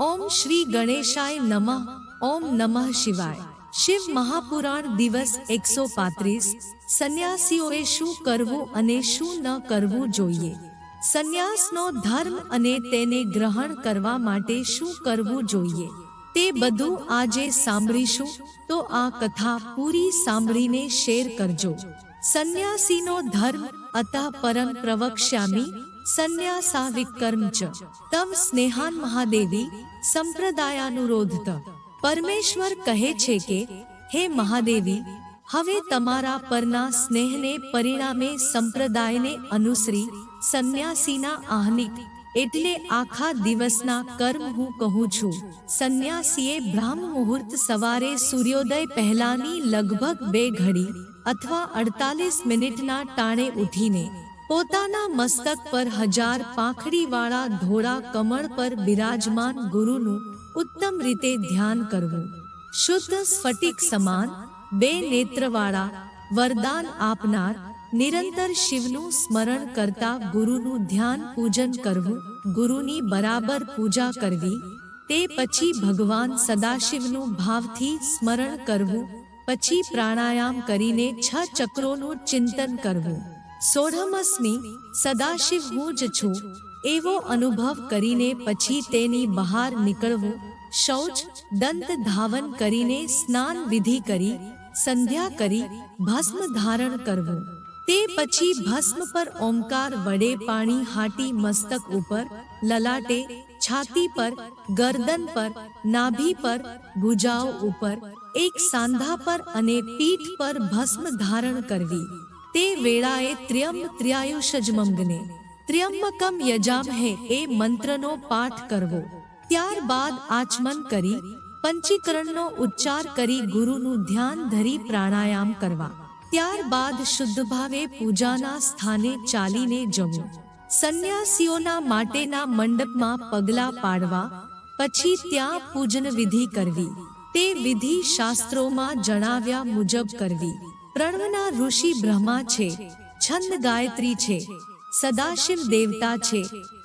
ઓમ શ્રી ગણેશાય નમઃ, ઓમ નમઃ શિવાય. શિવ મહાપુરાણ દિવસ એકસો પાંત્રીસ. સંન્યાસીઓએ શું કરવું અને શું ન કરવું જોઈએ? સંન્યાસનો ધર્મ અને તેને ગ્રહણ કરવા માટે શું કરવું જોઈએ? તે બધું આજે સાંભળીશું, તો આ કથા પૂરી સાંભળીને શેર કરજો. સંન્યાસીનો ધર્મ, અતઃ પરમ પ્રવક્ષ્યામી સંન્યાસા વિકર્મ ચ તમ સ્નેહાન મહાદેવી સંપ્રદાયાનુરોધત. પરમેશ્વર કહે છે કે, હે મહાદેવી, હવે તમારા પરના સ્નેહને પરિણામે સંપ્રદાયને અનુસરી સંન્યાસીના આહનિક, એટલે આખા દિવસના કર્મ હું કહું છું. સંન્યાસીએ બ્રાહ્મ મુહૂર્ત સવારે સૂર્યોદય પહેલાની લગભગ બે ઘડી અથવા અડતાલીસ મિનિટના ટાણે ઉઠીને પોતાના મસ્તક પર હજાર પાંખડીવાળા ધોળા કમળ પર બિરાજમાન ગુરુનું ઉત્તમ રીતે ધ્યાન કરવું. શુદ્ધ સ્ફટિક સમાન, બે નેત્રવાળા, વરદાન આપનાર, નિરંતર શિવનું સ્મરણ કરતા ગુરુનું ધ્યાન પૂજન કરવું, ગુરુની બરાબર પૂજા કરવી, તે પછી ભગવાન સદાશિવનું ભાવથી સ્મરણ કરવું, પછી પ્રાણાયામ કરીને છ ચક્રોનું ચિંતન કરવું. સોઢમસ્મી સદાશિવ હું જ છું. એવો અનુભવ કરીને પછી તેની બહાર નીકળવું, શૌચ, દંત ધાવન કરીને સ્નાન વિધિ કરી, સંધ્યા કરી, ભસ્મ ધારણ કરવું. તે પછી ભસ્મ પર ઓમકાર વડે પાણી હાટી મસ્તક ઉપર, લલાટે, છાતી પર, ગરદન પર, નાભી પર, ભુજાઓ ઉપર, એક સાંધા પર અને પીઠ પર ભસ્મ ધારણ કરવી. તે વેળાએ ત્ર્યંબ ત્ર્યાયુષજમંગને, ત્ર્યંબકમ યજામહે એ મંત્રનો પાઠ કરવો. ત્યારબાદ આચમન કરી, પંચીકરણનો ઉચ્ચાર કરી ગુરુનું ધ્યાન ધરી પ્રાણાયામ કરવા. ત્યારબાદ શુદ્ધ ભાવે પૂજાના સ્થાને ચાલીને જવું. સંન્યાસીઓના માટેના મંડપમાં પગલા પાડવા, પછી ત્યાં પૂજન વિધિ કરવી. તે વિધિ શાસ્ત્રોમાં જણાવ્યા મુજબ કરવી. પ્રણવના ઋષિ બ્રહ્મા છે, છંદ ગાયત્રી છે, સદાશિવ દેવતા છે,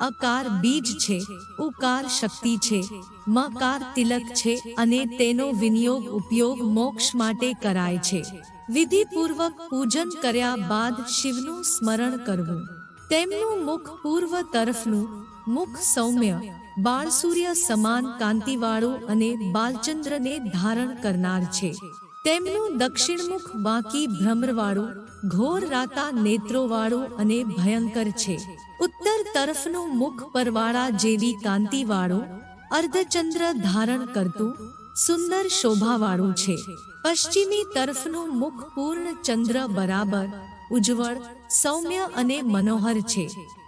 અકાર બીજ છે, ઉકાર શક્તિ છે, મકાર તિલક છે અને તેનો વિનિયોગ ઉપયોગ મોક્ષ માટે કરાય છે. વિધિપૂર્વક પૂજન કર્યા બાદ શિવનું સ્મરણ કરવું. તેમનું મુખ પૂર્વ તરફનું મુખ સૌમ્ય, બાળસૂર્ય સમાન કાંતિવાળું અને બાલચંદ્રને ધારણ કરનાર છે. તેમનું દક્ષિણમુખ બાકી ભ્રમરવાળું, ઘોર રાતા નેત્રોવાળું અને ભયંકર છે. ઉત્તર તરફનું મુખ પરવાળા જેવી કાંતિવાળું, અર્ધચંદ્ર ધારણ કરતું, સુંદર શોભાવાળું છે. પશ્ચિમી તરફનું મુખ પૂર્ણ ચંદ્ર બરાબર, ઉજ્જવળ, સૌમ્ય અને મનોહર છે.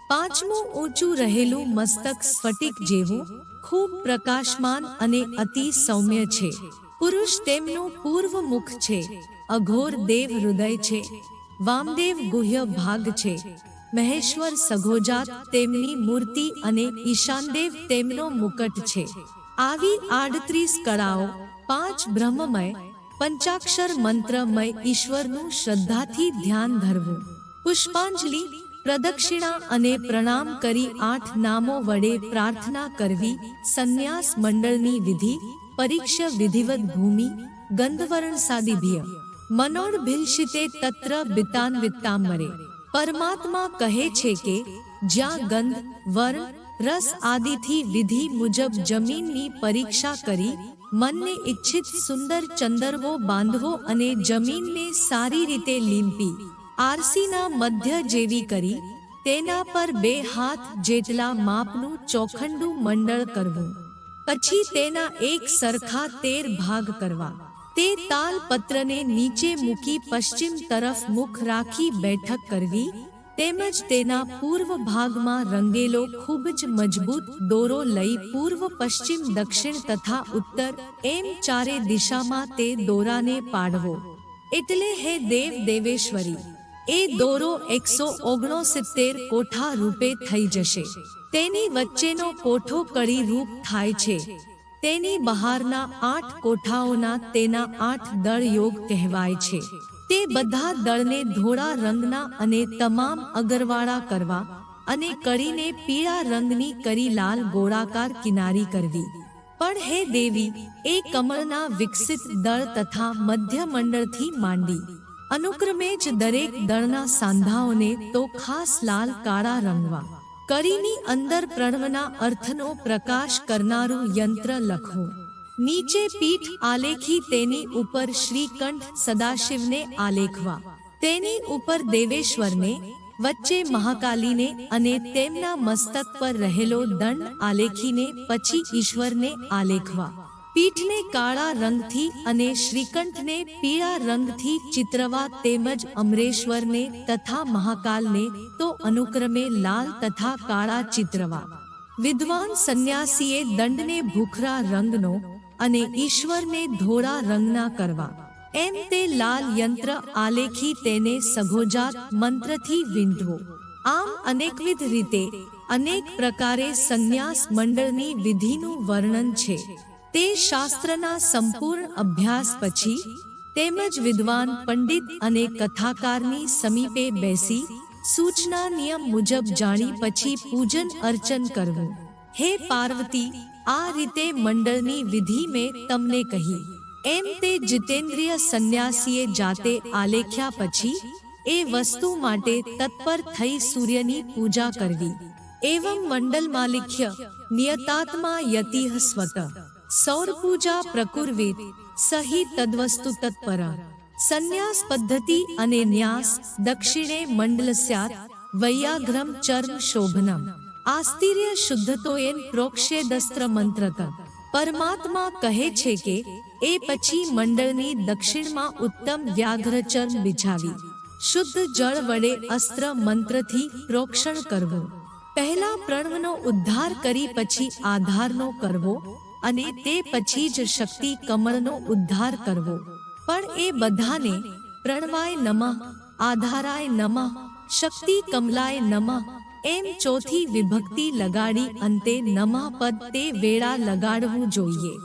પાંચમું ઊંચું રહેલું મસ્તક સ્ફટિક જેવું, ખૂબ પ્રકાશમાન અને અતિ સૌમ્ય છે. પુરુષ તેમનું પૂર્વ મુખ છે. અઘોર દેવ હૃદય છે. વામદેવ ગુહ્ય ભાગ છે. મહેશ્વર સઘોજાત તેમની મૂર્તિ અને ઈશાનદેવ તેમનો મુકટ છે. આવી આડત્રીસ કળાઓ, પાંચ બ્રહ્મમય, પંચાક્ષર મંત્રમય ઈશ્વરનું શ્રદ્ધાથી ધ્યાન ધરવું. પુષ્પાંજલિ, પ્રદક્ષિણા અને પ્રણામ કરી આઠ નામો વડે પ્રાર્થના કરવી, સંન્યાસ મંડળની વિધિ પરીક્ષા વિધિવત ભૂમિ, ગંધવર્ણ સાદિભ્ય મનોડ ભિલષિતે તત્ર મરે પરમાત્મા કહે છે કે, જ્યાં ગંધ, વર્ણ, રસ આદિથી વિધિ મુજબ જમીનની પરીક્ષા કરી, મનને ઈચ્છિત સુંદર ચંદરવો બાંધવો અને જમીનને સારી રીતે લીંપી, આરસીના મધ્ય જેવી કરી, તેના પર બે હાથ જેટલા માપનું ચોખંડું મંડળ કરવું. પછી તેના એક સરખા તેર ભાગ કરવા. તે તાલ પત્રને નીચે મૂકી પશ્ચિમ તરફ મુખ રાખી બેઠક કરવી, તેમજ તેના પૂર્વ ભાગમાં રંગેલો ખૂબ જ મજબૂત દોરો લઈ પૂર્વ, પશ્ચિમ, દક્ષિણ તથા ઉત્તર એમ ચારે દિશામાં તે દોરાને પાડવો. એટલે હે દેવ દેવેશ્વરી, એ દોરો એકસો ઓગણસિત્તેર કોઠા રૂપે થઈ જશે. તેની વચ્ચેનો કોઠો કડી રૂપ થાય છે. તેની બહારના આઠ કોઠાઓના તેના આઠ દળ યોગ કહેવાય છે. તે બધા દળને ધોળા રંગના અને તમામ અગરવાળા કરવા અને કરીને પીળા રંગની કરી લાલ ગોળાકાર કિનારી કરવી. પણ હે દેવી, એ કમળના વિકસિત દળ તથા મધ્ય મંડળથી માંડી. અનુક્રમે જ દરેક દળના સાંધાઓને તો ખાસ લાલ કાળા રંગવા. કરીની અંદર પ્રણવના અર્થનો પ્રકાશ કરનારું યંત્ર લખો. નીચે પીઠ આલેખી તેની ઉપર શ્રીકંઠ સદાશિવને આલેખવા. તેની ઉપર દેવેશ્વરને, વચ્ચે મહાકાલીને અને તેમના મસ્તક પર રહેલો દંડ આલેખીને પછી ઈશ્વરને આલેખવા. પીઠને કાળા રંગથી અને શ્રીકંઠને પીળા રંગથી ચિત્રવા તેમજ અમરેશ્વરને તથા મહાકાલને તો અનુક્રમે લાલ તથા કાળા ચિત્રવા. વિદ્વાન સંન્યાસીએ દંડને ભૂખરા રંગનો અને ઈશ્વરને ધોળા રંગના કરવા. એમ તે લાલ યંત્ર આલેખી તેને સઘોજાત મંત્રથી વીંધવો. આમ અનેકવિધ રીતે અનેક પ્રકારે સંન્યાસ મંડળની વિધિનું વર્ણન છે. તે શાસ્ત્રના સંપૂર્ણ અભ્યાસ પછી તેમજ વિદ્વાન પંડિત અને કથાકારની સમીપે બેસી સૂચના નિયમ મુજબ જાણી પછી પૂજન અર્ચન કરવું. હે પાર્વતી, આ રીતે મંડળની વિધિ મેં તમને કહી. એમ તે જીતેન્દ્રિય સંન્યાસીએ જાતે આલેખ્યા પછી એ વસ્તુ માટે તત્પર થઈ સૂર્યની પૂજા કરવી. એવં મંડલ માલિક્ય નિયતાત્મા યતિહ સ્વત. સૌર પૂજા પ્રકુર્વિત, સહી તદ્વસ્તુ તત્પર, સંન્યાસ પદ્ધતિ અને ન્યાસ દક્ષિણે મંડલસ્યાત વૈયાઘ્રમ ચર્મ શોભનમ. આસ્તિર્ય શુદ્ધતોયન પ્રોક્ષેદસ્ત્ર મંત્રત પરમાત્મા કહે છે કે, એ પછી મંડળની દક્ષિણમાં ઉત્તમ વ્યાઘ્રચર્મ બિછાવી. શુદ્ધ જળ વડે અસ્ત્ર મંત્રથી પ્રોક્ષણ કરવું. પહેલા પ્રણવનો ઉદ્ધાર કરી પછી આધારનો કરવો. અને તે પછી જ શક્તિ કમળનો ઉદ્ધાર કરવો. પણ એ બધાને પ્રણવાય નમઃ, આધારાય નમઃ, શક્તિ કમલાય નમઃ, એમ ચોથી વિભક્તિ લગાડી અંતે નમઃ પદ તે વેળા લગાડવું જોઈએ.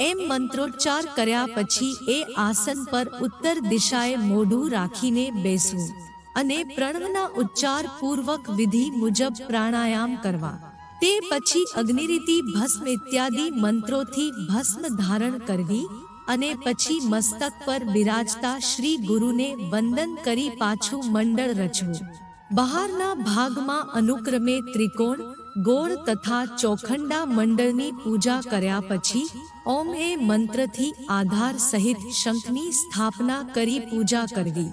એમ મંત્રોચ્ચાર કર્યા પછી એ આસન પર ઉત્તર દિશાએ મોઢું રાખીને બેસવું અને પ્રણવના ઉચ્ચાર પૂર્વક વિધિ મુજબ પ્રાણાયામ કરવા. તે પછી અગ્નિરીતિ ભસ્મ ઇત્યાદિ મંત્રોથી ભસ્મ ધારણ કરવી અને પછી મસ્તક પર બિરાજતા શ્રી ગુરુને વંદન કરી પાછું મંડળ રચવું. બહારના ભાગમાં અનુક્રમે ત્રિકોણ, ગોળ તથા ચોખંડા મંડળની પૂજા કર્યા પછી ઓમ એ મંત્રથી આધાર સહિત શંખની સ્થાપના કરી પૂજા કરવી.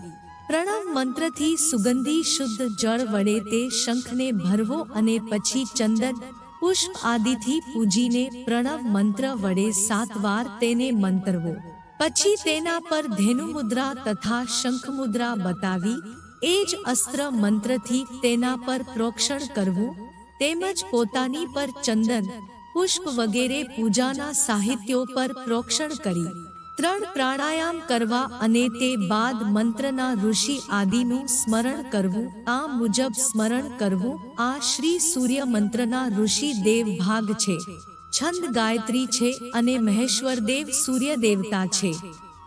પ્રણવ મંત્રથી સુગંધી શુદ્ધ જળ વડે તે શંખને ભરવો અને પછી ચંદન, પુષ્પ આદિથી પૂજીને પ્રણવ મંત્ર વડે સાત વાર તેને મંતરવો. પછી તેના પર ધેનુ મુદ્રા તથા શંખ મુદ્રા બતાવી, એ જ અસ્ત્ર મંત્રથી તેના પર પ્રોક્ષણ કરવું, તેમજ પોતાની પર ચંદન, પુષ્પ વગેરે પૂજાના સાહિત્યો પર પ્રોક્ષણ કરી. ત્રણ પ્રાણાયામ કરવા અને તે બાદ મંત્રના ઋષિ આદિનું સ્મરણ કરવું, આ મુજબ સ્મરણ કરવું, આ શ્રી સૂર્ય મંત્રના ઋષિ દેવ ભાગ છે. છંદ ગાયત્રી છે અને મહેશ્વર દેવ સૂર્ય દેવતા છે.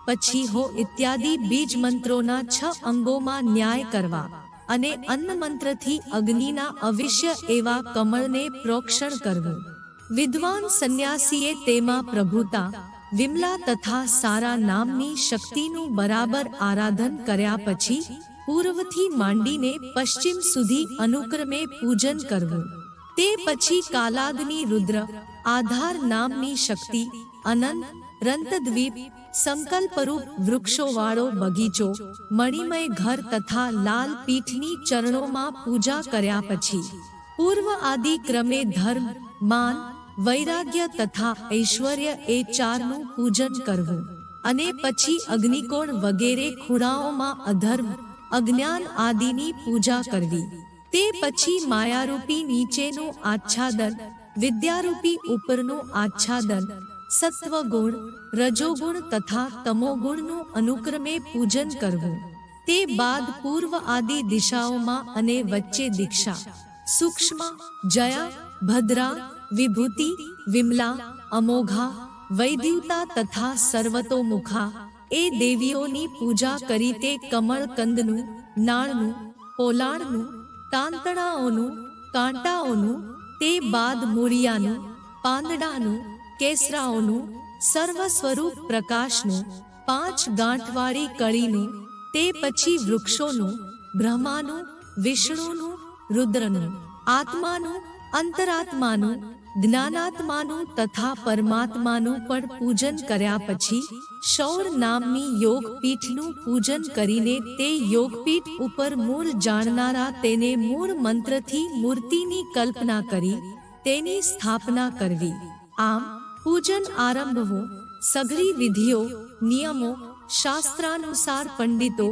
પછી હો ઇત્યાદિ બીજ મંત્રોના છ અંગોમાં ન્યાય કરવા અને અન્ન મંત્રથી અગ્નિના અવિષ્ય એવા કમળને પ્રોક્ષણ કરવું. વિદ્વાન સંન્યાસીએ તેમાં પ્રભુતા વિમલા તથા સારા નામની શક્તિનું બરાબર આરાધન કર્યા પછી પૂર્વથી માંડીને પશ્ચિમ સુધી અનુક્રમે પૂજન કરવું. તે પછી કાલાગ્નિ રુદ્ર, આધાર નામની શક્તિ અનંત રંતદ્વીપ, સંકલ્પરૂપ વૃક્ષોવાળો બગીચો, મણિમય ઘર તથા લાલ પીઠની ચરણોમાં પૂજા કર્યા પછી. પૂર્વ આદિ ક્રમે ધર્મ, માન વૈરાગ્ય તથા ઐશ્વર્ય એ ચારનું પૂજન કરવું. અને પછી અગ્નિકોણ વગેરે ખૂણાઓમાં અધર્મ, અજ્ઞાન આદિની પૂજા કરવી. તે પછી માયારૂપી નીચેનું આચ્છાદન, વિદ્યારૂપી ઉપરનું આચ્છાદન, સત્વગુણ, રજોગુણ તથા તમોગુણનું અનુક્રમે પૂજન કરવું. તે બાદ પૂર્વ આદિ દિશાઓમાં અને વચ્ચે દીક્ષા. સૂક્ષ્મ, જયા, ભદ્રા વિભૂતિ વિમલા અમોઘા વૈદ્યુતા તથા સર્વતોમુખા એ દેવીઓની પૂજા કરી તે કમળકંદનું નાળનું પોલાણનું તાંતણાઓનું કાંટાઓનું તે બાદ મૂળિયાનું પાંદડાનું કેસરાઓનું સર્વ સ્વરૂપ પ્રકાશનું પાંચ ગાંઠવાળી કળીનું તે પછી વૃક્ષોનું બ્રહ્માનું વિષ્ણુનું રુદ્રનું આત્માનું અંતરાત્માનું જ્ઞાનાત્માનું તથા પરમાત્માનું પણ પૂજન કર્યા પછી શૌર નામની યોગપીઠનું પૂજન કરીને તે યોગપીઠ ઉપર મૂળ જાણનારા તેને મૂળ મંત્રથી મૂર્તિની કલ્પના કરી તેની સ્થાપના કરવી આમ પૂજન આરંભવું સઘળી વિધિઓ નિયમો શાસ્ત્રાનુસાર પંડિતો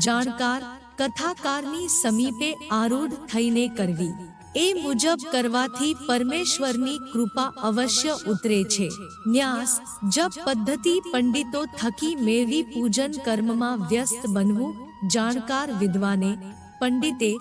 જાણકાર કથાકારની સમીપે આરૂઢ થઈને કરવી એ મુજબ કરવાથી પરમેશ્વરની કૃપા અવશ્ય ઉતરે છે. ન્યાસ, જપ પદ્ધતિ પંડિતો થકી મેળવી પૂજન કર્મમાં વ્યસ્ત બનવું, જાણકાર વિદ્વાને, પંડિતે,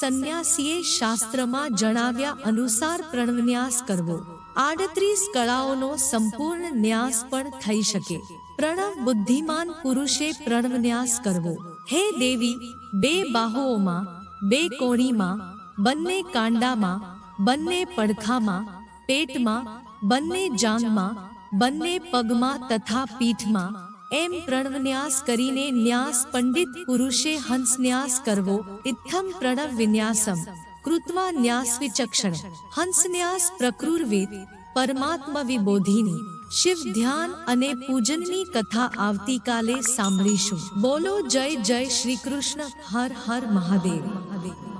સંન્યાસીએ શાસ્ત્રમાં જણાવ્યા અનુસાર પ્રણવન્યાસ કરવો. આડત્રીસ કળાઓનો સંપૂર્ણ ન્યાસ પણ થઈ શકે. પ્રણવ બુદ્ધિમાન પુરુષે પ્રણવન્યાસ કરવો. હે દેવી, બે બાહુઓમાં, બે કોણીમાં બંને કાંડામાં, બંને પડખામાં, પેટમાં, બંને જાંગમાં બંને પગમાં તથા પીઠમાં, એમ પ્રણવન્યાસ કરીને ન્યાસ પંડિત પુરુષે હંસન્યાસ કરવો ઇથમ પ્રણવ વિન્યાસમ, કૃત્વા ન્યાસ વિચક્ષણ, હંસન્યાસ પ્રકૃરવિદ, પરમાત્મ વિબોધિની. શિવ ધ્યાન અને પૂજનની કથા આવતીકાલે સાંભળીશું. બોલો જય જય શ્રી કૃષ્ણ, હર હર મહાદેવ મહાદેવ.